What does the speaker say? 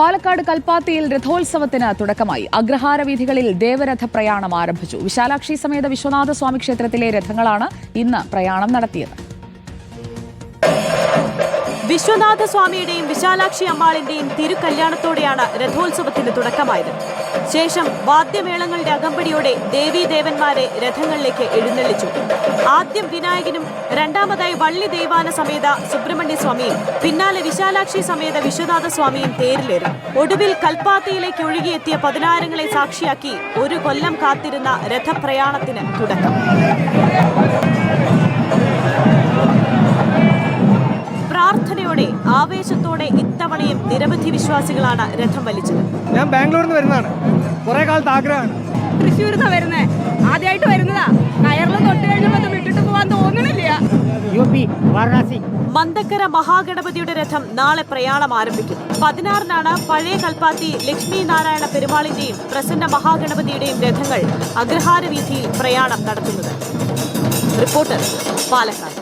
പാലക്കാട് കൽപ്പാത്തിയിൽ രഥോത്സവത്തിന് തുടക്കമായി. അഗ്രഹാര വീഥികളിൽ ദേവരഥ പ്രയാണം ആരംഭിച്ചു. വിശാലാക്ഷി സമേത വിശ്വനാഥ സ്വാമി ക്ഷേത്രത്തിലെ രഥങ്ങളാണ് ഇന്ന് പ്രയാണം നടത്തിയത്. വിശ്വനാഥ സ്വാമിയുടെയും വിശാലാക്ഷി അമ്മാളിന്റെയും തിരുക്കല്യാണത്തോടെയാണ് രഥോത്സവത്തിന് തുടക്കമായത്. ശേഷം വാദ്യമേളങ്ങളുടെ അകമ്പടിയോടെ ദേവീ ദേവന്മാരെ രഥങ്ങളിലേക്ക് എഴുന്നള്ളിച്ചു. ആദ്യം വിനായകനും രണ്ടാമതായി വള്ളി ദേവാന സമേത സുബ്രഹ്മണ്യ സ്വാമിയും പിന്നാലെ വിശാലാക്ഷി സമേത വിശ്വനാഥ സ്വാമിയും തേരിലേറി. ഒടുവിൽ കൽപ്പാത്തിയിലേക്ക് ഒഴുകിയെത്തിയ പതിനായിരങ്ങളെ സാക്ഷിയാക്കി ഒരു കൊല്ലം കാത്തിരുന്ന രഥപ്രയാണത്തിന് തുടക്കം. ആവേശത്തോടെ ഇത്തവണയും നിരവധി വിശ്വാസികളാണ് രഥം വലിച്ചത്. ഞാൻ ബാംഗ്ലൂരിൽ നിന്ന് വരുന്നതാണ്. കുറെ കാലത്ത് ആഗ്രഹമാണ്. തൃശ്ശൂർ വരുന്നേ? ആദ്യമായിട്ട് വരുന്നതാ. കയറിൽ തൊട്ട് കഴിഞ്ഞപ്പോൾ വിട്ടിട്ട് പോവാൻ തോന്നണില്ല. U P Varanasi. മന്ദക്കര മഹാഗണപതിയുടെ രഥം നാളെ പ്രയാണം ആരംഭിക്കും. പതിനാറിനാണ് പഴയ കൽപ്പാത്തി ലക്ഷ്മി നാരായണ പെരുമാളിന്റെയും പ്രസന്ന മഹാഗണപതിയുടെയും രഥങ്ങൾ അഗ്രഹാര വീഥിയിൽ പ്രയാണം നടത്തുന്നത്. റിപ്പോർട്ടർ പാലക്കാട്.